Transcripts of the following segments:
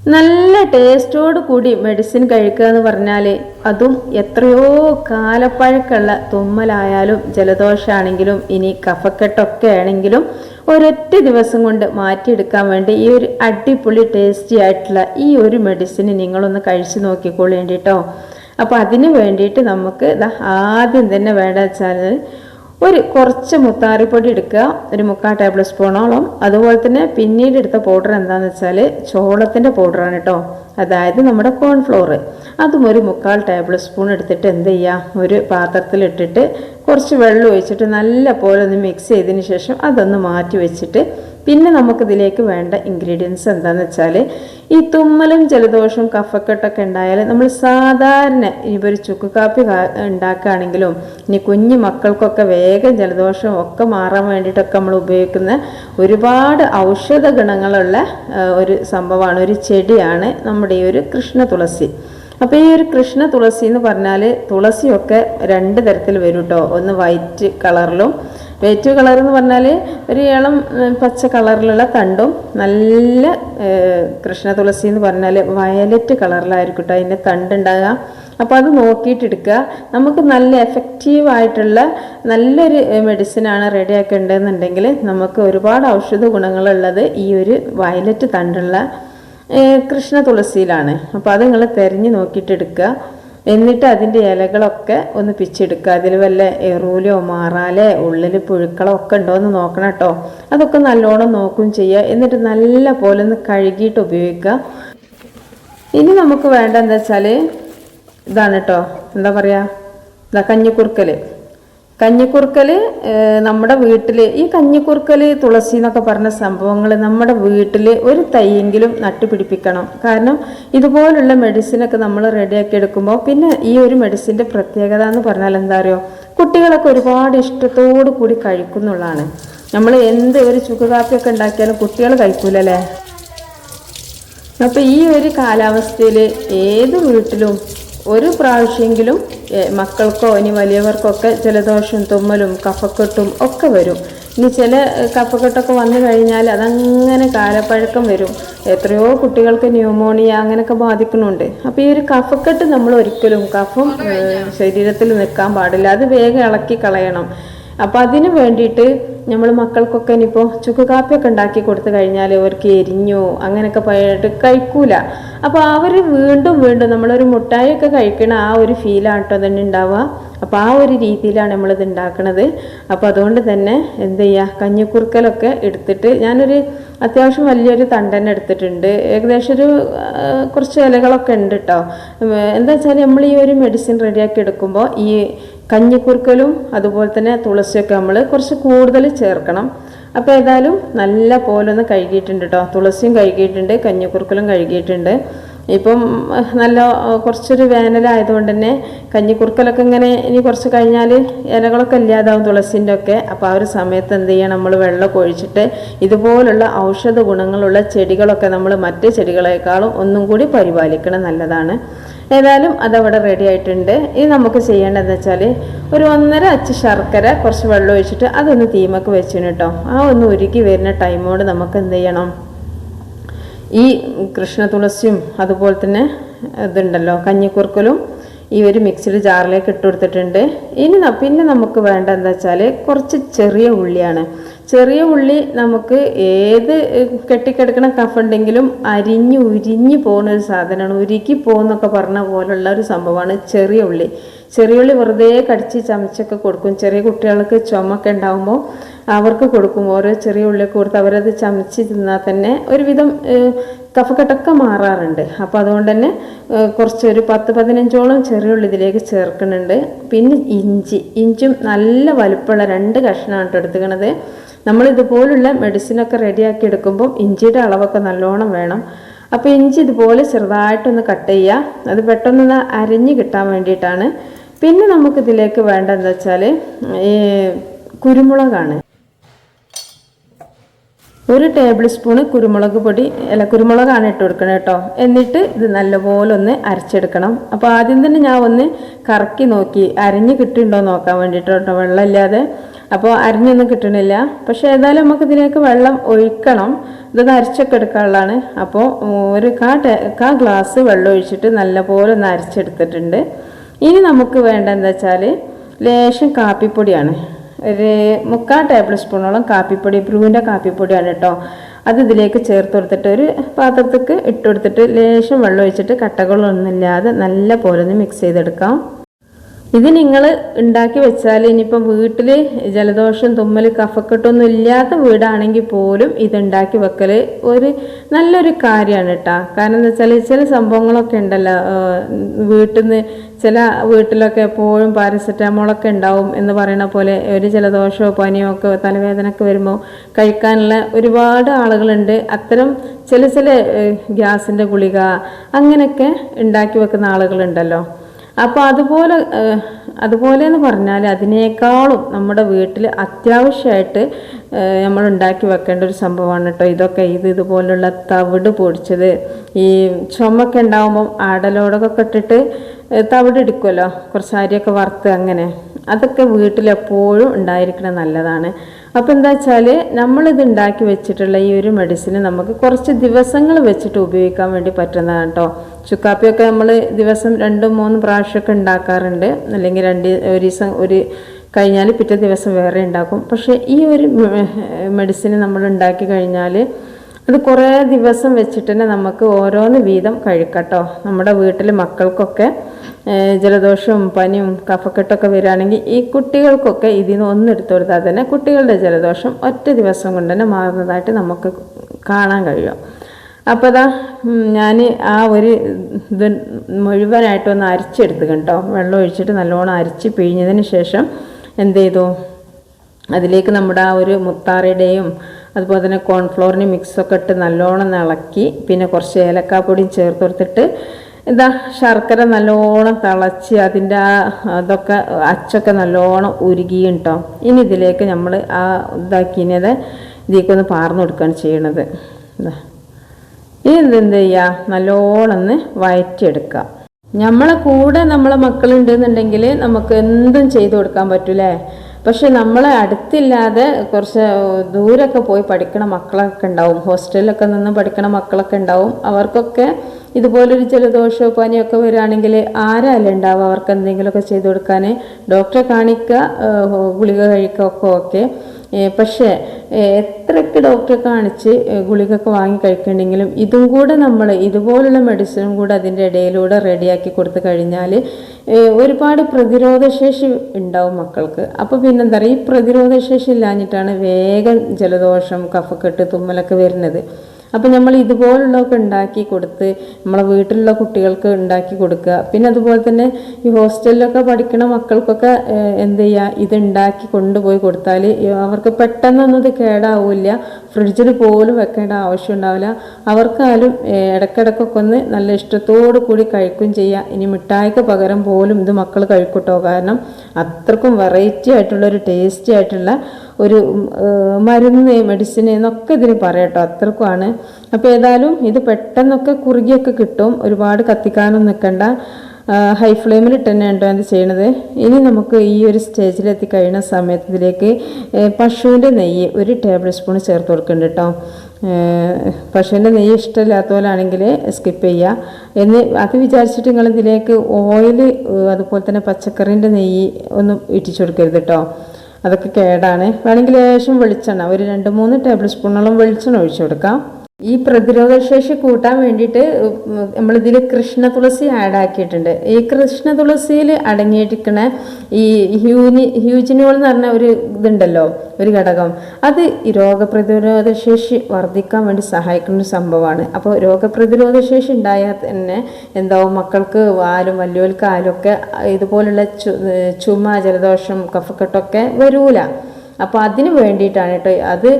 നല്ല ടേസ്റ്റോട് കൂടി മെഡിസിൻ കഴിക്കുക എന്ന് പറഞ്ഞാൽ അതും എത്രയോ കാലപ്പഴക്കുള്ള തുമ്മലായാലും ജലദോഷമാണെങ്കിലും ഇനി കഫക്കെട്ടൊക്കെ ആണെങ്കിലും ഒരൊറ്റ ദിവസം കൊണ്ട് മാറ്റിയെടുക്കാൻ വേണ്ടി ഈ ഒരു അടിപൊളി ടേസ്റ്റി ആയിട്ടുള്ള ഈ ഒരു മെഡിസിൻ നിങ്ങളൊന്ന് കഴിച്ചു നോക്കിക്കോളേണ്ടിട്ടോ അപ്പോൾ അതിന് വേണ്ടിയിട്ട് നമുക്ക് ആദ്യം തന്നെ വേണ്ട വെച്ചാൽ ഒരു കുറച്ച് മുത്താറിപ്പൊടി എടുക്കുക ഒരു മുക്കാൽ ടേബിൾ സ്പൂണോളം അതുപോലെ തന്നെ പിന്നീട് എടുത്ത പൗഡർ എന്താണെന്ന് വെച്ചാൽ ചോളത്തിന്റെ പൗഡറാണ് കേട്ടോ അതായത് നമ്മുടെ കോൺഫ്ലോർ അതും ഒരു മുക്കാൽ ടേബിൾ സ്പൂൺ എടുത്തിട്ട് എന്ത് ചെയ്യുക ഒരു പാത്രത്തിലിട്ടിട്ട് കുറച്ച് വെള്ളം ഒഴിച്ചിട്ട് നല്ല പോലെ ഒന്ന് മിക്സ് ചെയ്തതിന് ശേഷം അതൊന്ന് മാറ്റി വെച്ചിട്ട് പിന്നെ നമുക്കിതിലേക്ക് വേണ്ട ഇൻഗ്രീഡിയൻസ് എന്താണെന്ന് വെച്ചാൽ ഈ തുമ്മലും ജലദോഷവും കഫക്കെട്ടൊക്കെ ഉണ്ടായാൽ നമ്മൾ സാധാരണ ഇനിയിപ്പോൾ ഒരു ചുക്ക് കാപ്പി ഉണ്ടാക്കുകയാണെങ്കിലും ഇനി കുഞ്ഞു മക്കൾക്കൊക്കെ വേഗം ജലദോഷം ഒക്കെ മാറാൻ വേണ്ടിയിട്ടൊക്കെ നമ്മൾ ഉപയോഗിക്കുന്ന ഒരുപാട് ഔഷധ ഗുണങ്ങളുള്ള ഒരു സംഭവമാണ് ഒരു ചെടിയാണ് നമ്മുടെ ഈ ഒരു കൃഷ്ണ തുളസി. അപ്പോൾ ഈ ഒരു കൃഷ്ണ തുളസി എന്ന് പറഞ്ഞാൽ തുളസിയൊക്കെ രണ്ട് തരത്തിൽ വരും കേട്ടോ ഒന്ന് വൈറ്റ് കളറിലും വൈറ്റ് കളർ എന്ന് പറഞ്ഞാൽ ഒരു ഇളം പച്ച കളറിലുള്ള തണ്ടും നല്ല കൃഷ്ണ തുളസി എന്ന് പറഞ്ഞാൽ വയലറ്റ് കളറിലായിരിക്കും കേട്ടോ അതിന്റെ തണ്ടുണ്ടാകുക അപ്പോൾ അത് നോക്കിയിട്ടെടുക്കുക നമുക്ക് നല്ല എഫക്റ്റീവ് ആയിട്ടുള്ള നല്ലൊരു മെഡിസിനാണ് റെഡിയാക്കേണ്ടതെന്നുണ്ടെങ്കിൽ നമുക്ക് ഒരുപാട് ഔഷധ ഗുണങ്ങളുള്ളത് ഈ ഒരു വയലറ്റ് തണ്ടുള്ള കൃഷ്ണ തുളസിയിലാണ്. അപ്പോൾ അത് നിങ്ങൾ തിരഞ്ഞു നോക്കിയിട്ട് എടുക്കുക എന്നിട്ട് അതിന്റെ ഇലകളൊക്കെ ഒന്ന് പിച്ചെടുക്കുക. അതിൽ വല്ല എറൂലോ മാറാലേ ഉള്ളിൽ പുഴുക്കളോ ഒക്കെ ഉണ്ടോ എന്ന് നോക്കണം കേട്ടോ. അതൊക്കെ നല്ലോണം നോക്കും ചെയ്യുക. എന്നിട്ട് നല്ല പോലെ ഒന്ന് കഴുകിയിട്ട് ഉപയോഗിക്കുക. ഇനി നമുക്ക് വേണ്ട എന്താ വെച്ചാൽ ഇതാണ് കേട്ടോ. എന്താ പറയുക ഇതാ കഞ്ഞിക്കുറുക്കൽ കഞ്ഞിക്കുറുക്കൽ നമ്മുടെ വീട്ടിൽ ഈ കഞ്ഞിക്കുറുക്കൽ തുളസി എന്നൊക്കെ പറഞ്ഞ സംഭവങ്ങൾ നമ്മുടെ വീട്ടിൽ ഒരു തൈയെങ്കിലും നട്ടുപിടിപ്പിക്കണം. കാരണം ഇതുപോലുള്ള മെഡിസിനൊക്കെ നമ്മൾ റെഡിയാക്കി എടുക്കുമ്പോൾ പിന്നെ ഈ ഒരു മെഡിസിന്റെ പ്രത്യേകത എന്ന് പറഞ്ഞാൽ എന്താ അറിയോ? കുട്ടികളൊക്കെ ഒരുപാട് ഇഷ്ടത്തോടു കൂടി കഴിക്കുന്നുള്ളതാണ് നമ്മൾ എന്ത് ഒരു ചുക്കുകാപ്പിയൊക്കെ ഉണ്ടാക്കിയാലും കുട്ടികൾ കഴിക്കൂലല്ലേ? അപ്പോൾ ഈ ഒരു കാലാവസ്ഥയിൽ ഏത് വീട്ടിലും ഒരു പ്രാവശ്യമെങ്കിലും മക്കൾക്കോ ഇനി വലിയവർക്കൊക്കെ ജലദോഷം തുമ്മലും കഫക്കെട്ടും ഒക്കെ വരും. ഇനി ചില കഫക്കെട്ടൊക്കെ വന്നു കഴിഞ്ഞാൽ അതങ്ങനെ കാലപ്പഴക്കം വരും. എത്രയോ കുട്ടികൾക്ക് ന്യൂമോണിയ അങ്ങനെയൊക്കെ ബാധിക്കുന്നുണ്ട്. അപ്പോൾ ഈ ഒരു കഫക്കെട്ട് നമ്മൾ ഒരിക്കലും കഫം ശരീരത്തിൽ നിൽക്കാൻ പാടില്ല. അത് വേഗം ഇളക്കി കളയണം. അപ്പോൾ അതിന് വേണ്ടിയിട്ട് നമ്മൾ മക്കൾക്കൊക്കെ ഇനിയിപ്പോൾ ചുക്ക് കാപ്പിയൊക്കെ ഉണ്ടാക്കി കൊടുത്തു കഴിഞ്ഞാൽ അവർക്ക് എരിഞ്ഞു അങ്ങനെയൊക്കെ പോയിട്ട് കഴിക്കൂല. അപ്പോൾ അവർ വീണ്ടും വീണ്ടും നമ്മളൊരു മുട്ടായൊക്കെ കഴിക്കണ ആ ഒരു ഫീലാട്ടോ തന്നെ ഉണ്ടാവുക. അപ്പോൾ ആ ഒരു രീതിയിലാണ് നമ്മളിത് ഉണ്ടാക്കുന്നത് അപ്പോൾ അതുകൊണ്ട് തന്നെ എന്ത് ചെയ്യുക കഞ്ഞിക്കുറുക്കലൊക്കെ എടുത്തിട്ട് ഞാനൊരു അത്യാവശ്യം വലിയൊരു തണ്ടൻ എടുത്തിട്ടുണ്ട്. ഏകദേശം ഒരു കുറച്ച് ഇലകളൊക്കെ ഉണ്ട് കേട്ടോ എന്താ വെച്ചാൽ നമ്മൾ ഈ ഒരു മെഡിസിൻ റെഡിയാക്കി എടുക്കുമ്പോൾ ഈ കഞ്ഞിക്കുറുക്കലും അതുപോലെ തന്നെ തുളസിയൊക്കെ നമ്മൾ കുറച്ച് കൂടുതൽ ചേർക്കണം. അപ്പോൾ ഏതായാലും നല്ല പോലെ ഒന്ന് കഴുകിയിട്ടുണ്ട് കേട്ടോ തുളസിയും കഴുകിയിട്ടുണ്ട് കഞ്ഞിക്കുറുക്കലും കഴുകിയിട്ടുണ്ട്. ഇപ്പം നല്ല കുറച്ചൊരു വേനലായതുകൊണ്ട് തന്നെ കഞ്ഞിക്കുറുക്കലൊക്കെ ഇങ്ങനെ ഇനി കുറച്ച് കഴിഞ്ഞാൽ ഇലകളൊക്കെ ഇല്ലാതാവും തുളസിന്റെ ഒക്കെ. അപ്പോൾ ആ ഒരു സമയത്ത് എന്ത് ചെയ്യണം? നമ്മൾ വെള്ളം ഒഴിച്ചിട്ട് ഇതുപോലുള്ള ഔഷധ ഗുണങ്ങളുള്ള ചെടികളൊക്കെ നമ്മൾ മറ്റ് ചെടികളേക്കാളും ഒന്നും കൂടി പരിപാലിക്കണം നല്ലതാണ്. ഏതായാലും അതവിടെ റെഡി ആയിട്ടുണ്ട്. ഇനി നമുക്ക് ചെയ്യേണ്ടതെന്ന് വെച്ചാൽ ഒരു ഒന്നര അച്ച് ശർക്കര കുറച്ച് വെള്ളം ഒഴിച്ചിട്ട് അതൊന്ന് തീമക്ക് വെച്ചിന് കേട്ടോ ആ ഒന്ന് ഉരുക്കി വരുന്ന ടൈമോട് നമുക്ക് എന്ത് ചെയ്യണം? ഈ കൃഷ്ണ തുളസിയും അതുപോലെ തന്നെ ഇതുണ്ടല്ലോ കഞ്ഞിക്കുറുക്കലും ഈ ഒരു മിക്സിഡ് ജാറിലേക്ക് ഇട്ട് കൊടുത്തിട്ടുണ്ട്. ഇനി പിന്നെ നമുക്ക് വേണ്ട എന്താ വെച്ചാൽ കുറച്ച് ചെറിയ ഉള്ളിയാണ്. ചെറിയ ഉള്ളി നമുക്ക് ഏത് കെട്ടിക്കിടക്കണ കഫുണ്ടെങ്കിലും അരിഞ്ഞ് ഉരിഞ്ഞ് പോകുന്ന ഒരു സാധനമാണ്. ഉരുക്കി പോകുന്നൊക്കെ പറഞ്ഞ പോലുള്ള ഒരു സംഭവമാണ് ചെറിയ ഉള്ളി. ചെറിയ ഉള്ളി വെറുതെ കടിച്ച് ചമച്ചൊക്കെ കൊടുക്കും. ചെറിയ കുട്ടികൾക്ക് ചുമക്കെ ഉണ്ടാകുമ്പോൾ അവർക്ക് കൊടുക്കും. ഓരോ ചെറിയ ഉള്ളിയൊക്കെ കൊടുത്ത് അവരത് ചമച്ച് തിന്നാൽ തന്നെ ഒരുവിധം കഫക്കെട്ടൊക്കെ മാറാറുണ്ട്. അപ്പോൾ അതുകൊണ്ട് തന്നെ കുറച്ചൊരു പത്ത് പതിനഞ്ചോളം ചെറിയ ഉള്ളി ഇതിലേക്ക് ചേർക്കുന്നുണ്ട്. പിന്നെ ഇഞ്ചി. ഇഞ്ചും നല്ല വലുപ്പമുള്ള രണ്ട് കഷ്ണമാണ് എടുത്തുക്കണത്. നമ്മൾ ഇതുപോലുള്ള മെഡിസിനൊക്കെ റെഡിയാക്കി എടുക്കുമ്പോൾ ഇഞ്ചിയുടെ അളവൊക്കെ നല്ലോണം വേണം. അപ്പോൾ ഇഞ്ചി ഇതുപോലെ ചെറുതായിട്ടൊന്ന് കട്ട് ചെയ്യുക അത് പെട്ടെന്ന് അരിഞ്ഞ് കിട്ടാൻ വേണ്ടിയിട്ടാണ്. പിന്നെ നമുക്കിതിലേക്ക് വേണ്ട എന്താ വെച്ചാൽ ഈ കുരുമുളകാണ്. ഒരു ടേബിൾ സ്പൂണ് കുരുമുളക് പൊടി അല്ല കുരുമുളകാണ് ഇട്ട് കൊടുക്കണം കേട്ടോ. എന്നിട്ട് ഇത് നല്ലപോലെ ഒന്ന് അരച്ചെടുക്കണം. അപ്പോൾ ആദ്യം തന്നെ ഞാൻ ഒന്ന് കറക്കി നോക്കി. അരിഞ്ഞ് കിട്ടുന്നുണ്ടോ നോക്കാൻ വേണ്ടിയിട്ട് കേട്ടോ. വെള്ളമില്ലാതെ അപ്പോൾ അരിഞ്ഞൊന്നും കിട്ടണില്ല. പക്ഷെ ഏതായാലും നമുക്ക് ഇതിലേക്ക് വെള്ളം ഒഴിക്കണം. ഇതൊന്ന് അരച്ചൊക്കെ എടുക്കാനുള്ളതാണ് അപ്പോൾ ഒരു കാ കാ ഗ്ലാസ് വെള്ളം ഒഴിച്ചിട്ട് നല്ലപോലെ ഒന്ന് അരച്ചെടുത്തിട്ടുണ്ട്. ഇനി നമുക്ക് വേണ്ട എന്താ വെച്ചാൽ ലേശം കാപ്പിപ്പൊടിയാണ്. ഒരു മുക്കാൽ ടേബിൾ സ്പൂണോളം കാപ്പിപ്പൊടി ബ്രൂവിന്റെ കാപ്പിപ്പൊടിയാണ് കേട്ടോ അത് ഇതിലേക്ക് ചേർത്ത് കൊടുത്തിട്ട് ഒരു പാത്രത്തേക്ക് ഇട്ട് കൊടുത്തിട്ട് ലേശം വെള്ളം ഒഴിച്ചിട്ട് കട്ടകളൊന്നുമില്ലാതെ നല്ല പോലെ ഒന്ന് മിക്സ് ചെയ്തെടുക്കാം. ഇത് നിങ്ങൾ ഉണ്ടാക്കി വെച്ചാൽ ഇനിയിപ്പം വീട്ടിൽ ജലദോഷം തുമ്മൽ കഫക്കെട്ടൊന്നും ഇല്ലാത്ത വീടാണെങ്കിൽ പോലും ഇത് ഉണ്ടാക്കി വെക്കൽ ഒരു നല്ലൊരു കാര്യമാണ് കേട്ടോ. കാരണം എന്താ വെച്ചാൽ ചില സംഭവങ്ങളൊക്കെ ഉണ്ടല്ലോ വീട്ടിൽ നിന്ന് ചില വീട്ടിലൊക്കെ എപ്പോഴും പാരസെറ്റാമോളൊക്കെ ഉണ്ടാവും എന്ന് പറയുന്ന പോലെ ഒരു ജലദോഷമോ പനിയോ ഒക്കെ തലവേദനയൊക്കെ വരുമ്പോൾ കഴിക്കാനുള്ള ഒരുപാട് ആളുകളുണ്ട്. അത്തരം ചില ചില ഗ്യാസിന്റെ ഗുളിക അങ്ങനെയൊക്കെ ഉണ്ടാക്കി വെക്കുന്ന ആളുകളുണ്ടല്ലോ. അപ്പോൾ അതുപോലെ അതുപോലെ എന്ന് പറഞ്ഞാൽ അതിനേക്കാളും നമ്മുടെ വീട്ടിൽ അത്യാവശ്യമായിട്ട് നമ്മൾ ഉണ്ടാക്കി വെക്കേണ്ട ഒരു സംഭവമാണ് കേട്ടോ. ഇതൊക്കെ ഇത് ഇതുപോലുള്ള തവിട് പൊടിച്ചത്. ഈ ചുമക്കെ ഉണ്ടാകുമ്പം ആടലോടൊക്കെ കെട്ടിട്ട് തവിട് എടുക്കുമല്ലോ കുറച്ച് അരിയൊക്കെ വറുത്ത് അങ്ങനെ. അതൊക്കെ വീട്ടിലെപ്പോഴും ഉണ്ടായിരിക്കണം നല്ലതാണ്. അപ്പോൾ എന്താ വെച്ചാൽ നമ്മളിത് ഉണ്ടാക്കി വെച്ചിട്ടുള്ള ഈ ഒരു മെഡിസിൻ നമുക്ക് കുറച്ച് ദിവസങ്ങൾ വെച്ചിട്ട് ഉപയോഗിക്കാൻ വേണ്ടി പറ്റുന്നതാണ് കേട്ടോ. ചുക്കാപ്പിയൊക്കെ നമ്മൾ ദിവസം രണ്ടും മൂന്നും പ്രാവശ്യമൊക്കെ ഉണ്ടാക്കാറുണ്ട്. അല്ലെങ്കിൽ രണ്ട് ഒരു ദിവസം ഒരു കഴിഞ്ഞാൽ പിറ്റേ ദിവസം വേറെ ഉണ്ടാക്കും. പക്ഷേ ഈ ഒരു മെഡിസിൻ നമ്മൾ ഉണ്ടാക്കി കഴിഞ്ഞാൽ അത് കുറേ ദിവസം വെച്ചിട്ട് തന്നെ നമുക്ക് ഓരോന്ന് വീതം കഴിക്കട്ടോ. നമ്മുടെ വീട്ടിൽ മക്കൾക്കൊക്കെ ജലദോഷവും പനിയും കഫക്കെട്ടൊക്കെ വരികയാണെങ്കിൽ ഈ കുട്ടികൾക്കൊക്കെ ഇതിൽ നിന്ന് ഒന്നെടുത്തു കൊടുത്താൽ തന്നെ കുട്ടികളുടെ ജലദോഷം ഒറ്റ ദിവസം കൊണ്ട് തന്നെ മാറുന്നതായിട്ട് നമുക്ക് കാണാൻ കഴിയും. അപ്പോൾ അതാ ഞാൻ ആ ഒരു ഇത് മുഴുവനായിട്ടൊന്ന് അരിച്ചെടുത്ത് കേട്ടോ വെള്ളം ഒഴിച്ചിട്ട് നല്ലോണം അരിച്ച് പിഴിഞ്ഞതിന് ശേഷം എന്ത് ചെയ്തു അതിലേക്ക് നമ്മുടെ ആ ഒരു മുത്താറയുടെയും അതുപോലെ തന്നെ കോൺഫ്ലോറിന് മിക്സൊക്കെ ഇട്ട് നല്ലോണം ഇളക്കി പിന്നെ കുറച്ച് ഏലക്കാപ്പൊടിയും ചേർത്ത് കൊടുത്തിട്ട് എന്താ ശർക്കര നല്ലോണം തിളച്ച് അതിന്റെ ആ അതൊക്കെ അച്ചൊക്കെ നല്ലോണം ഉരുകിയും കേട്ടോ ഇനി ഇതിലേക്ക് നമ്മൾ ആ ഇതാക്കിയത് ഇതിലേക്കൊന്ന് പാർന്നു കൊടുക്കുകയാണ് ചെയ്യണത്. ഇതാ ഇനി എന്ത് ചെയ്യുക നല്ലോണം ഒന്ന് വയറ്റിയെടുക്കുക. നമ്മളെ കൂടെ നമ്മളെ മക്കളുണ്ടെന്നുണ്ടെങ്കിൽ നമുക്ക് എന്തും ചെയ്തു കൊടുക്കാൻ പറ്റൂലേ? പക്ഷെ നമ്മളെ അടുത്തില്ലാതെ കുറച്ച് ദൂരമൊക്കെ പോയി പഠിക്കണ മക്കളൊക്കെ ഉണ്ടാവും. ഹോസ്റ്റലിലൊക്കെ നിന്ന് പഠിക്കണ മക്കളൊക്കെ ഉണ്ടാവും. അവർക്കൊക്കെ ഇതുപോലൊരു ജലദോഷമോ പനിയൊക്കെ വരികയാണെങ്കിൽ ആരാല്ലേ ഉണ്ടാവും അവർക്ക് എന്തെങ്കിലുമൊക്കെ ചെയ്തു കൊടുക്കാൻ? ഡോക്ടറെ കാണിക്കുക ഗുളിക കഴിക്കുക ഒക്കെ ഓക്കെ. പക്ഷേ എത്രയൊക്കെ ഡോക്ടറെ കാണിച്ച് ഗുളികയൊക്കെ വാങ്ങി കഴിക്കണമെങ്കിലും ഇതും കൂടെ നമ്മൾ ഇതുപോലുള്ള മെഡിസിനും കൂടെ അതിന്റെ ഇടയിലൂടെ റെഡിയാക്കി കൊടുത്തു കഴിഞ്ഞാൽ ഒരുപാട് പ്രതിരോധശേഷി ഉണ്ടാവും മക്കൾക്ക്. അപ്പോൾ പിന്നെന്താ പറയുക? ഈ പ്രതിരോധശേഷി ഇല്ലാഞ്ഞിട്ടാണ് വേഗം ജലദോഷം കഫക്കെട്ട് തുമ്മലൊക്കെ വരുന്നത്. അപ്പം നമ്മൾ ഇതുപോലുള്ളതൊക്കെ ഉണ്ടാക്കി കൊടുത്ത് നമ്മളെ വീട്ടിലുള്ള കുട്ടികൾക്ക് ഉണ്ടാക്കി കൊടുക്കുക. പിന്നെ അതുപോലെ തന്നെ ഈ ഹോസ്റ്റലിലൊക്കെ പഠിക്കണ മക്കൾക്കൊക്കെ എന്ത് ചെയ്യുക ഇത് ഉണ്ടാക്കി കൊണ്ടുപോയി കൊടുത്താൽ അവർക്ക് പെട്ടെന്നൊന്നും ഇത് കേടാവില്ല. ഫ്രിഡ്ജിൽ പോലും വെക്കേണ്ട ആവശ്യം ഉണ്ടാവില്ല. അവർക്കാലും ഇടയ്ക്കിടയ്ക്കൊക്കെ ഒന്ന് നല്ല ഇഷ്ടത്തോടു കൂടി കഴിക്കുകയും ചെയ്യുക ഇനി മിഠായിക്ക് പകരം പോലും ഇത് മക്കൾ കഴിക്കട്ടോ. കാരണം അത്രക്കും വെറൈറ്റി ആയിട്ടുള്ള ഒരു ടേസ്റ്റി ആയിട്ടുള്ള ഒരു മരുന്ന് മെഡിസിൻ എന്നൊക്കെ ഇതിന് പറയട്ടോ. അത്രക്കുമാണ്. അപ്പോൾ ഏതായാലും ഇത് പെട്ടെന്നൊക്കെ കുറുകിയൊക്കെ കിട്ടും. ഒരുപാട് കത്തിക്കാനൊന്നും നിൽക്കണ്ട ഹൈ ഫ്ലെയിമിൽ ഇട്ട് തന്നെ ഉണ്ടോ അത് ചെയ്യണത്? ഇനി നമുക്ക് ഈ ഒരു സ്റ്റേജിൽ എത്തിക്കഴിയുന്ന സമയത്ത് ഇതിലേക്ക് പശുവിന്റെ നെയ്യ് ഒരു ടേബിൾ സ്പൂൺ ചേർത്ത് കൊടുക്കുന്നുണ്ട് കേട്ടോ പശുവിന്റെ നെയ്യ് ഇഷ്ടമില്ലാത്ത പോലാണെങ്കിൽ സ്കിപ്പ് ചെയ്യുക എന്ന് അത് വിചാരിച്ചിട്ട് നിങ്ങൾ ഇതിലേക്ക് ഓയിൽ അതുപോലെ തന്നെ പച്ചക്കറീന്റെ നെയ്യ് ഒന്നും ഇറ്റിച്ചു കൊടുക്കരുത് കേട്ടോ അതൊക്കെ കേടാണ്. വേണമെങ്കിൽ ലേശം വെളിച്ചെണ്ണ ഒരു രണ്ട് മൂന്ന് ടേബിൾ സ്പൂണോളം വെളിച്ചെണ്ണ ഒഴിച്ചു കൊടുക്കാം. ഈ പ്രതിരോധ ശേഷി കൂട്ടാൻ വേണ്ടിയിട്ട് നമ്മളിതിൽ കൃഷ്ണ തുളസി ആഡ് ആക്കിയിട്ടുണ്ട്. ഈ കൃഷ്ണ തുളസിയിൽ അടങ്ങിയിരിക്കുന്ന ഈ ഹ്യൂനി ഹ്യൂജിനോൾ എന്ന് പറഞ്ഞ ഒരു ഇതുണ്ടല്ലോ ഒരു ഘടകം. അത് ഈ രോഗപ്രതിരോധ ശേഷി വർദ്ധിക്കാൻ വേണ്ടി സഹായിക്കുന്ന ഒരു സംഭവമാണ്. അപ്പോൾ രോഗപ്രതിരോധ ശേഷി ഉണ്ടായാൽ തന്നെ എന്താവും മക്കൾക്ക് ആലും വല്യോൽക്കാലും ഒക്കെ ഇതുപോലുള്ള ചുമ ജലദോഷം കഫക്കെട്ടൊക്കെ വരൂല. അപ്പോൾ അതിന് വേണ്ടിയിട്ടാണ് കേട്ടോ. അത്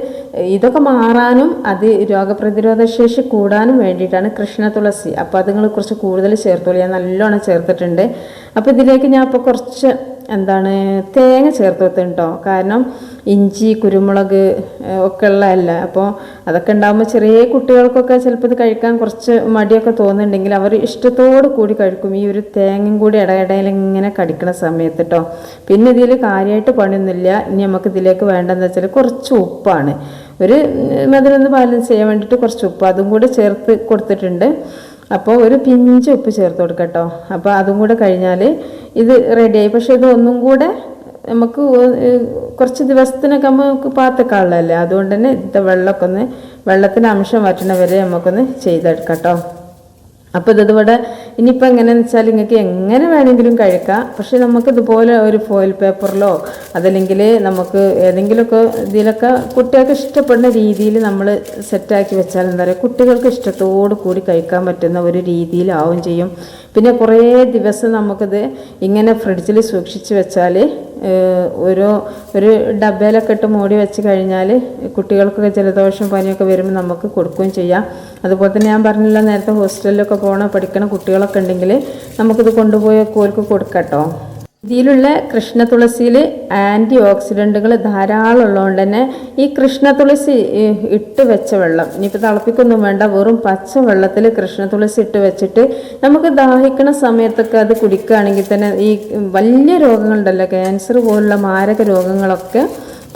ഇതൊക്കെ മാറാനും അത് രോഗപ്രതിരോധ ശേഷി കൂടാനും വേണ്ടിയിട്ടാണ് കൃഷ്ണ തുളസി. അപ്പോൾ അതുങ്ങൾ കുറച്ച് കൂടുതൽ ചേർത്തോളൂ. ഞാൻ നല്ലോണം ചേർത്തിട്ടുണ്ട്. അപ്പോൾ ഇതിലേക്ക് ഞാൻ ഇപ്പോൾ കുറച്ച് എന്താണ് തേങ്ങ ചേർത്ത് വെത്തുണ്ടോ കാരണം ഇഞ്ചി കുരുമുളക് ഒക്കെ ഉള്ളതല്ല അപ്പോൾ അതൊക്കെ ഉണ്ടാകുമ്പോൾ ചെറിയ കുട്ടികൾക്കൊക്കെ ചിലപ്പോൾ ഇത് കഴിക്കാൻ കുറച്ച് മടിയൊക്കെ തോന്നുന്നുണ്ടെങ്കിൽ അവർ ഇഷ്ടത്തോട് കൂടി കഴിക്കും. ഈ ഒരു തേങ്ങയും കൂടി ഇടയിടയിൽ ഇങ്ങനെ കടിക്കണ സമയത്ത് കേട്ടോ പിന്നെ ഇതിൽ കാര്യമായിട്ട് പണിയൊന്നുമില്ല. ഇനി നമുക്ക് ഇതിലേക്ക് വേണ്ടതെന്ന് വെച്ചാൽ കുറച്ച് ഉപ്പാണ്. ഒരു മധുരം ഒന്ന് ബാലൻസ് ചെയ്യാൻ വേണ്ടിയിട്ട് കുറച്ച് ഉപ്പ്. അതും കൂടി ചേർത്ത് കൊടുത്തിട്ടുണ്ട്. അപ്പോൾ ഒരു പിഞ്ച് ഉപ്പ് ചേർത്ത് കൊടുക്കട്ടോ. അപ്പോൾ അതും കൂടെ കഴിഞ്ഞാൽ ഇത് റെഡിയായി പക്ഷേ ഇത് ഒന്നും കൂടെ നമുക്ക് കുറച്ച് ദിവസത്തിനൊക്കെ നമുക്ക് പാത്തക്കാളല്ലേ അതുകൊണ്ട് തന്നെ ഇതിന്റെ വെള്ളമൊക്കെ ഒന്ന് വെള്ളത്തിന് അംശം വറ്റണ വരെ നമുക്കൊന്ന് ചെയ്തെടുക്കാം കേട്ടോ അപ്പോൾ ഇത് ഇവിടെ ഇനിയിപ്പോൾ എങ്ങനെയാണെന്ന് വെച്ചാൽ നിങ്ങൾക്ക് എങ്ങനെ വേണമെങ്കിലും കഴിക്കാം. പക്ഷേ നമുക്ക് ഇതുപോലെ ഒരു ഫോയിൽ പേപ്പറിലോ അതല്ലെങ്കിൽ നമുക്ക് ഏതെങ്കിലുമൊക്കെ ഇതിലൊക്കെ കുട്ടികൾക്ക് ഇഷ്ടപ്പെടുന്ന രീതിയിൽ നമ്മൾ സെറ്റാക്കി വെച്ചാൽ എന്താ പറയുക കുട്ടികൾക്ക് ഇഷ്ടത്തോടു കൂടി കഴിക്കാൻ പറ്റുന്ന ഒരു രീതിയിലാവും ചെയ്യും. പിന്നെ കുറേ ദിവസം നമുക്കിത് ഇങ്ങനെ ഫ്രിഡ്ജിൽ സൂക്ഷിച്ച് വെച്ചാൽ ഒരു ഒരു ഡബയിലൊക്കെ ഇട്ട് മൂടി വെച്ച് കഴിഞ്ഞാൽ കുട്ടികൾക്കൊക്കെ ജലദോഷം പനിയൊക്കെ വരുമ്പോൾ നമുക്ക് കൊടുക്കുകയും ചെയ്യാം. അതുപോലെ തന്നെ ഞാൻ പറഞ്ഞില്ല നേരത്തെ ഹോസ്റ്റലിലൊക്കെ പഠിക്കണം പഠിക്കണ കുട്ടികളൊക്കെ ഉണ്ടെങ്കിൽ നമുക്കിത് കൊണ്ടുപോയി കോൽക്ക് കൊടുക്കട്ടോ. കേട്ടോ ഇതിലുള്ള കൃഷ്ണ തുളസിയിൽ ആന്റി ഓക്സിഡന്റുകൾ ധാരാളം ഉള്ളതുകൊണ്ട് തന്നെ ഈ കൃഷ്ണ തുളസി ഇട്ട് വെച്ച വെള്ളം ഇനിയിപ്പോൾ തിളപ്പിക്കൊന്നും വേണ്ട വെറും പച്ച വെള്ളത്തിൽ കൃഷ്ണ തുളസി ഇട്ട് വെച്ചിട്ട് നമുക്ക് ദാഹിക്കണ സമയത്തൊക്കെ അത് കുടിക്കുകയാണെങ്കിൽ തന്നെ ഈ വലിയ രോഗങ്ങളുണ്ടല്ലോ ക്യാൻസർ പോലുള്ള മാരക രോഗങ്ങളൊക്കെ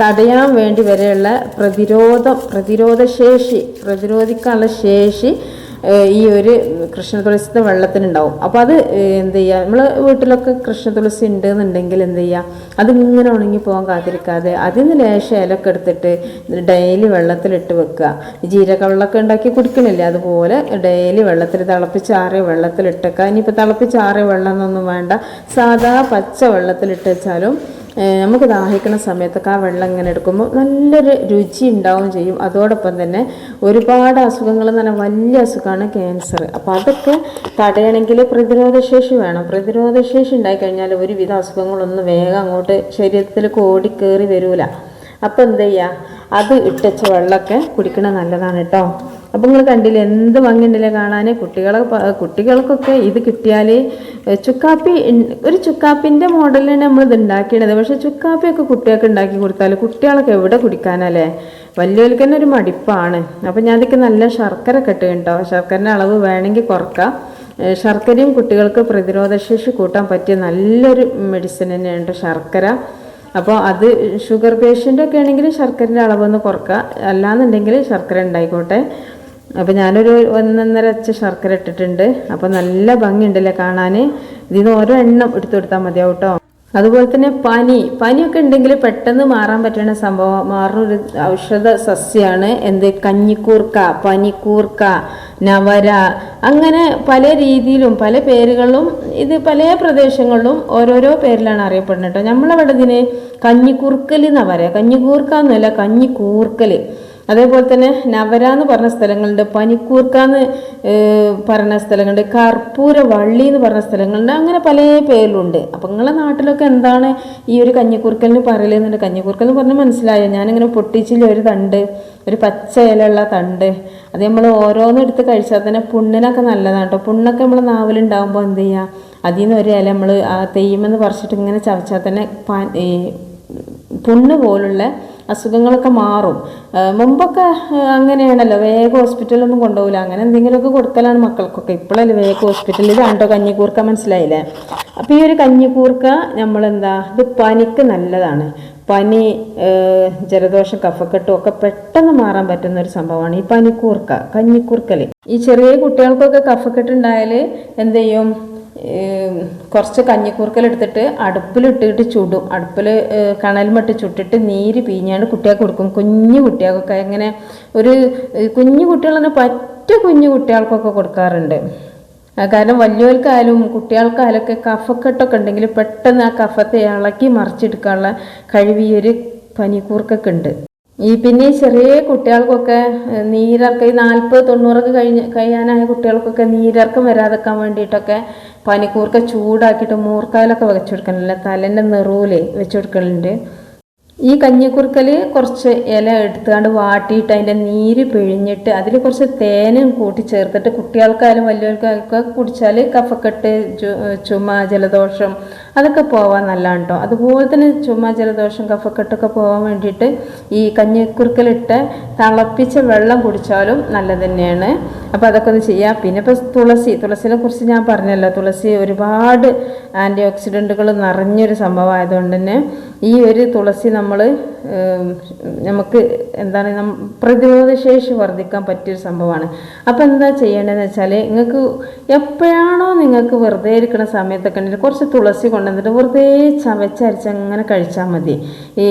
തടയാൻ വേണ്ടി വരെയുള്ള പ്രതിരോധം പ്രതിരോധശേഷി പ്രതിരോധിക്കാനുള്ള ശേഷി ഈ ഒരു കൃഷ്ണ തുളസിയുടെ വെള്ളത്തിനുണ്ടാവും. അപ്പോൾ അത് എന്ത് ചെയ്യുക നമ്മൾ വീട്ടിലൊക്കെ കൃഷ്ണ തുളസി ഉണ്ട് എന്നുണ്ടെങ്കിൽ എന്ത് ചെയ്യുക അതിങ്ങനെ ഉണങ്ങി പോകാൻ കാത്തിരിക്കാതെ അതിൽ നിന്ന് ലേശം ഇലൊക്കെ എടുത്തിട്ട് ഡെയിലി വെള്ളത്തിലിട്ട് വെക്കുക. ജീരക വെള്ളമൊക്കെ ഉണ്ടാക്കി കുടിക്കണില്ലേ? അതുപോലെ ഡെയിലി വെള്ളത്തിൽ തിളപ്പിച്ചാറിയ വെള്ളത്തിലിട്ടേക്കുക. ഇനിയിപ്പോൾ തിളപ്പിച്ചാറിയ വെള്ളം എന്നൊന്നും വേണ്ട. സാധാ പച്ച വെള്ളത്തിലിട്ട് വെച്ചാലും നമുക്ക് ദാഹിക്കുന്ന സമയത്തൊക്കെ ആ വെള്ളം ഇങ്ങനെ എടുക്കുമ്പോൾ നല്ലൊരു രുചി ഉണ്ടാവുകയും ചെയ്യും. അതോടൊപ്പം തന്നെ ഒരുപാട് അസുഖങ്ങൾ എന്ന് പറഞ്ഞാൽ വലിയ അസുഖമാണ് ക്യാൻസർ അപ്പോൾ അതൊക്കെ തടയണമെങ്കിൽ പ്രതിരോധശേഷി വേണം. പ്രതിരോധശേഷി ഉണ്ടായിക്കഴിഞ്ഞാൽ ഒരുവിധ അസുഖങ്ങളൊന്നും വേഗം അങ്ങോട്ട് ശരീരത്തിലേക്ക് ഓടിക്കേറി വരില്ല അപ്പോൾ എന്ത് ചെയ്യുക? അത് ഇട്ടച്ച വെള്ളമൊക്കെ കുടിക്കണത് നല്ലതാണ് കേട്ടോ. അപ്പം നിങ്ങൾ കണ്ടില്ലേ എന്ത് ഭംഗിയുണ്ടല്ലേ കാണാൻ കുട്ടികളെ കുട്ടികൾക്കൊക്കെ ഇത് കിട്ടിയാൽ ചുക്കാപ്പി ഒരു ചുക്കാപ്പിന്റെ മോഡലാണ് നമ്മൾ ഇത് ഉണ്ടാക്കിയത് പക്ഷേ ചുക്കാപ്പിയൊക്കെ കുട്ടികൾക്ക് ഉണ്ടാക്കി കൊടുത്താൽ കുട്ടികളൊക്കെ എവിടെ കുടിക്കാനല്ലേ? വലിയവർക്ക് തന്നെ ഒരു മടിപ്പാണ്. അപ്പം ഞാൻ അതൊക്കെ നല്ല ശർക്കര കെട്ടുക കേട്ടോ ശർക്കരന്റെ അളവ് വേണമെങ്കിൽ കുറക്കാം. ശർക്കരയും കുട്ടികൾക്ക് പ്രതിരോധശേഷി കൂട്ടാൻ പറ്റിയ നല്ലൊരു മെഡിസിൻ തന്നെയുണ്ട് ശർക്കര. അപ്പോൾ അത് ഷുഗർ പേഷ്യന്റ് ഒക്കെ ആണെങ്കിൽ ശർക്കരന്റെ അളവൊന്ന് കുറക്കുക. അല്ലാന്നുണ്ടെങ്കിൽ ശർക്കര ഉണ്ടായിക്കോട്ടെ. അപ്പോൾ ഞാനൊരു ഒന്നൊന്നര അച്ച ശർക്കര ഇട്ടിട്ടുണ്ട്. അപ്പോൾ നല്ല ഭംഗിയുണ്ടല്ലേ കാണാൻ ഇതിന് ഓരോ എണ്ണം എടുത്തു കൊടുത്താൽ മതിയാവും കേട്ടോ അതുപോലെ തന്നെ പനി. പനിയൊക്കെ ഉണ്ടെങ്കിൽ പെട്ടെന്ന് മാറാൻ പറ്റുന്ന സംഭവം മാറുന്ന ഒരു ഔഷധ സസ്യമാണ് എന്ത്? കഞ്ഞിക്കൂർക്ക പനിക്കൂർക്ക നവര. അങ്ങനെ പല രീതിയിലും പല പേരുകളിലും ഇത് പല പ്രദേശങ്ങളിലും ഓരോരോ പേരിലാണ് അറിയപ്പെടുന്നത് കേട്ടോ. നമ്മളവിടെ ഇതിന് കഞ്ഞിക്കൂർക്കൽ എന്നാണ് പറയുക കഞ്ഞിക്കൂർക്ക എന്നല്ല കഞ്ഞിക്കൂർക്കൽ അതേപോലെ തന്നെ നവര എന്ന് പറഞ്ഞ സ്ഥലങ്ങളുണ്ട് പനിക്കൂർക്ക എന്ന് പറഞ്ഞ സ്ഥലങ്ങളുണ്ട് കർപ്പൂര വള്ളി എന്ന് പറഞ്ഞ സ്ഥലങ്ങളുണ്ട് അങ്ങനെ പല പേരിലുണ്ട്. അപ്പം നിങ്ങളെ നാട്ടിലൊക്കെ എന്താണ് ഈ ഒരു കഞ്ഞിക്കൂർക്കലിന് പറയലെന്നുണ്ട് കഞ്ഞിക്കൂർക്കൽ എന്ന് പറഞ്ഞാൽ മനസ്സിലായോ? ഞാനിങ്ങനെ പൊട്ടിച്ചില്ല ഒരു തണ്ട് ഒരു പച്ച ഇലയുള്ള തണ്ട്. അത് നമ്മൾ ഓരോന്നും എടുത്ത് കഴിച്ചാൽ തന്നെ പുണ്ണിനൊക്കെ നല്ലതാണ് കേട്ടോ പുണ്ണൊക്കെ നമ്മൾ നാവിലുണ്ടാകുമ്പോൾ എന്ത് ചെയ്യുക അതിൽ നിന്ന് ഒരു ഇല നമ്മൾ ആ തെയ്യമെന്ന് പറിച്ചിട്ട് ഇങ്ങനെ ചവച്ചാൽ തന്നെ പുണ്ണ് പോലുള്ള അസുഖങ്ങളൊക്കെ മാറും. മുമ്പൊക്കെ അങ്ങനെയാണല്ലോ. വേഗം ഹോസ്പിറ്റലൊന്നും കൊണ്ടുപോകില്ല അങ്ങനെ എന്തെങ്കിലുമൊക്കെ കൊടുക്കലാണ് മക്കൾക്കൊക്കെ. ഇപ്പോഴല്ലേ വേഗം ഹോസ്പിറ്റലിൽ ഇതാണ്ടോ കഞ്ഞിക്കൂർക്ക മനസ്സിലായില്ലേ? അപ്പോൾ ഈ ഒരു കഞ്ഞിക്കൂർക്ക നമ്മളെന്താ? ഇത് പനിക്ക് നല്ലതാണ്. പനി ജലദോഷം കഫക്കെട്ടും ഒക്കെ പെട്ടെന്ന് മാറാൻ പറ്റുന്ന ഒരു സംഭവമാണ് ഈ പനിക്കൂർക്ക കഞ്ഞിക്കൂർക്കൽ ഈ ചെറിയ കുട്ടികൾക്കൊക്കെ കഫക്കെട്ടുണ്ടായാൽ എന്ത് ചെയ്യും? കുറച്ച് കഞ്ഞിക്കൂർക്കൽ എടുത്തിട്ട് അടുപ്പിലിട്ടിട്ട് ചുടും. അടുപ്പിൽ കണൽമട്ട് ചുട്ടിട്ട് നീര് പിഴിഞ്ഞാണ്ട് കുട്ടികൾക്ക് കൊടുക്കും. കുഞ്ഞു കുട്ടികൾക്കൊക്കെ ഇങ്ങനെ ഒരു കുഞ്ഞു കുട്ടികൾ തന്നെ പറ്റ കുഞ്ഞു കുട്ടികൾക്കൊക്കെ കൊടുക്കാറുണ്ട്. കാരണം വലിയവർക്കായാലും കുട്ടികൾക്കായാലൊക്കെ കഫക്കെട്ടൊക്കെ ഉണ്ടെങ്കിൽ പെട്ടെന്ന് ആ കഫത്തെ ഇളക്കി മറിച്ചെടുക്കാനുള്ള കഴിവ് ഈ ഒരു പനിക്കൂർക്കൊക്കെ ഉണ്ട്. ഈ പിന്നെ ചെറിയ കുട്ടികൾക്കൊക്കെ നീരിറക്കം ഈ നാൽപ്പത് തൊണ്ണൂറൊക്കെ കഴിഞ്ഞ് കഴിയാനായ കുട്ടികൾക്കൊക്കെ നീരിറക്കം വരാതെക്കാൻ വേണ്ടിയിട്ടൊക്കെ പനിക്കൂർക്ക ചൂടാക്കിയിട്ട് മൂർക്കാലൊക്കെ വെച്ചു കൊടുക്കണില്ല തലേന്റെ നെറുവിൽ വെച്ചു കൊടുക്കലുണ്ട് ഈ കഞ്ഞിക്കുറുക്കൽ കുറച്ച് ഇല എടുത്തുകൊണ്ട് വാട്ടിയിട്ട് അതിന്റെ നീര് പിഴിഞ്ഞിട്ട് അതിൽ കുറച്ച് തേനും കൂട്ടി ചേർത്തിട്ട് കുട്ടികൾക്കായാലും വലിയവർക്കൊക്കെ കുടിച്ചാൽ കഫക്കെട്ട് ചുമ ജലദോഷം അതൊക്കെ പോവാൻ നല്ലതാണ് കേട്ടോ അതുപോലെ തന്നെ ചുമ ജലദോഷം കഫക്കെട്ടൊക്കെ പോകാൻ വേണ്ടിയിട്ട് ഈ കഞ്ഞിക്കുറുക്കലിട്ട് തിളപ്പിച്ച വെള്ളം കുടിച്ചാലും നല്ലത് തന്നെയാണ്. അപ്പോൾ അതൊക്കെ ഒന്ന് ചെയ്യാം. പിന്നെ ഇപ്പോൾ തുളസി തുളസിനെ കുറിച്ച് ഞാൻ പറഞ്ഞല്ലോ. തുളസി ഒരുപാട് ആന്റി ഓക്സിഡന്റുകൾ നിറഞ്ഞൊരു സംഭവമായതുകൊണ്ട് തന്നെ ഈ ഒരു തുളസി നമ്മൾ നമുക്ക് എന്താണ് പ്രതിരോധശേഷി വർദ്ധിക്കാൻ പറ്റിയൊരു സംഭവമാണ്. അപ്പോൾ എന്താ ചെയ്യേണ്ടതെന്ന് വെച്ചാൽ നിങ്ങൾക്ക് എപ്പോഴാണോ നിങ്ങൾക്ക് വെറുതെ ഇരിക്കുന്ന സമയത്തൊക്കെ കുറച്ച് തുളസി കൊണ്ടുവന്നിട്ട് വെറുതെ ചവച്ചരച്ച് അങ്ങനെ കഴിച്ചാൽ മതി. ഈ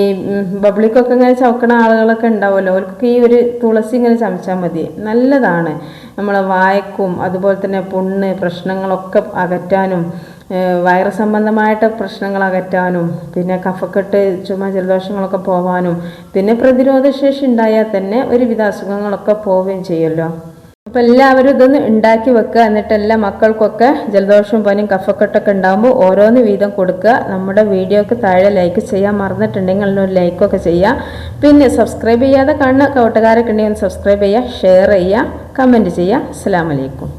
പബ്ലിക്കൊക്കെ ഇങ്ങനെ ചവക്കണ ആളുകളൊക്കെ ഉണ്ടാവുമല്ലോ. അവർക്കൊക്കെ ഈ ഒരു തുളസി ഇങ്ങനെ ചമച്ചാൽ മതി. നല്ലതാണ്. നമ്മളെ വായക്കും അതുപോലെ തന്നെ പുണ്ണ് പ്രശ്നങ്ങളൊക്കെ അകറ്റാനും വയറ് സംബന്ധമായിട്ട് പ്രശ്നങ്ങൾ അകറ്റാനും പിന്നെ കഫക്കെട്ട് ചുമ ജലദോഷങ്ങളൊക്കെ പോവാനും പിന്നെ പ്രതിരോധശേഷി ഉണ്ടായാൽ തന്നെ ഒരുവിധ അസുഖങ്ങളൊക്കെ പോവുകയും ചെയ്യുമല്ലോ. അപ്പോൾ എല്ലാവരും ഇതൊന്ന് ഉണ്ടാക്കി വെക്കുക. എന്നിട്ട് എല്ലാ മക്കൾക്കൊക്കെ ജലദോഷവും പനിയും കഫക്കെട്ടൊക്കെ ഉണ്ടാകുമ്പോൾ ഓരോന്ന് വീതം കൊടുക്കുക. നമ്മുടെ വീഡിയോക്ക് താഴെ ലൈക്ക് ചെയ്യാൻ മറന്നിട്ടുണ്ടെങ്കിൽ അതിനൊരു ലൈക്കൊക്കെ ചെയ്യുക. പിന്നെ സബ്സ്ക്രൈബ് ചെയ്യാതെ കാണുന്ന കൂട്ടുകാരൊക്കെ ഉണ്ടെങ്കിൽ സബ്സ്ക്രൈബ് ചെയ്യുക ഷെയർ ചെയ്യുക കമന്റ് ചെയ്യുക. അസ്സാം വലൈക്കും